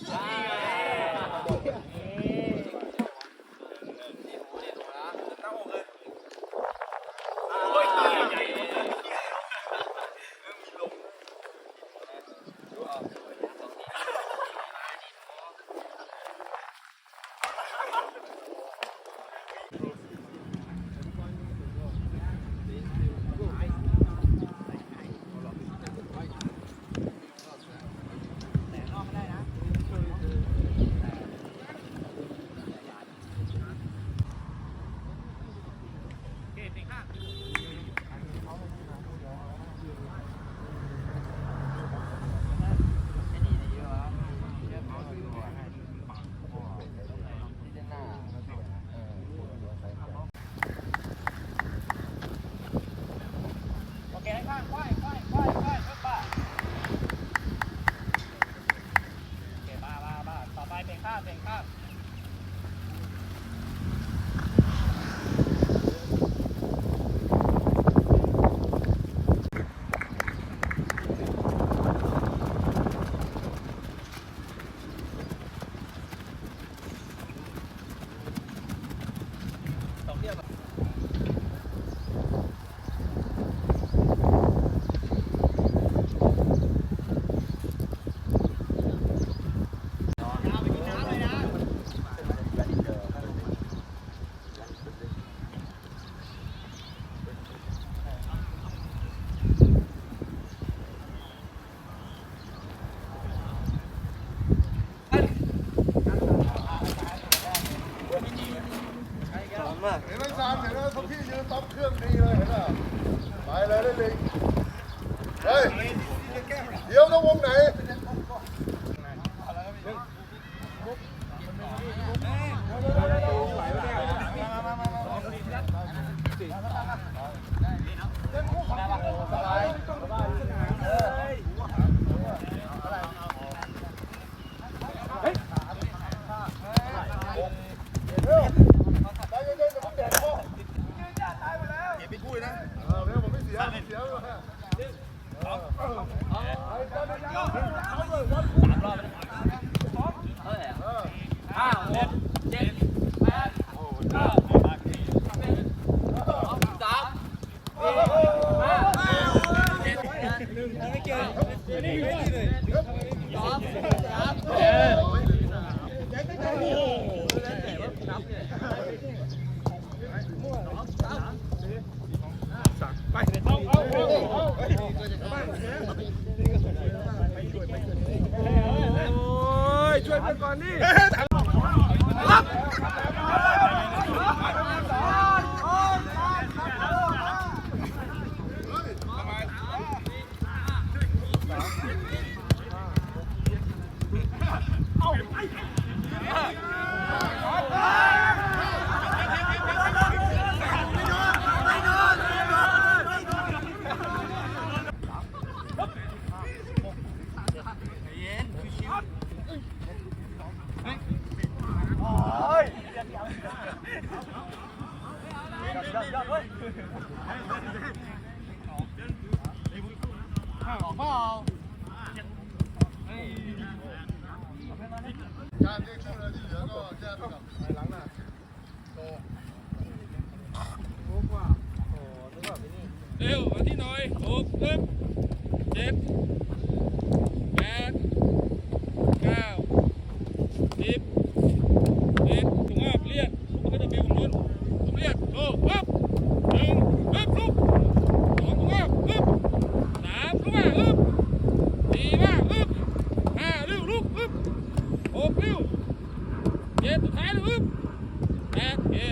Ja. ต่อไปเบรกข้างเบรกข้าง เห็นไหมซานเห็นไหมพวกพี่ยืนต๊อปเครื่องดีเลยเห็นป่ะไปเลยได้เลยเฮ้ยเดี๋ยวต้องวงไหน ไปเย็นๆเดี๋ยวผมแดดพ่อเก็บไปคู่เลยนะ เออเดี๋ยวผมไม่เสียไม่เอาเลยวัดคู่เออห้าหกเจ็ดแปดเก้าสิบสามสี่ห้าเจ็ดหนึ่งไม่เกี่ยวนี่ไม่ดีเลยสองสามเจ็ด ช่วยไปก่อนดิารเรียกคู่เลยที่เหลือก็แจ้งกับภายหลังนะโตเร็วมาที่หน่อยหกเจ็ดเจ็ด เร็วเจ็ดสุดท้ายเลยปึ๊บแปดเย้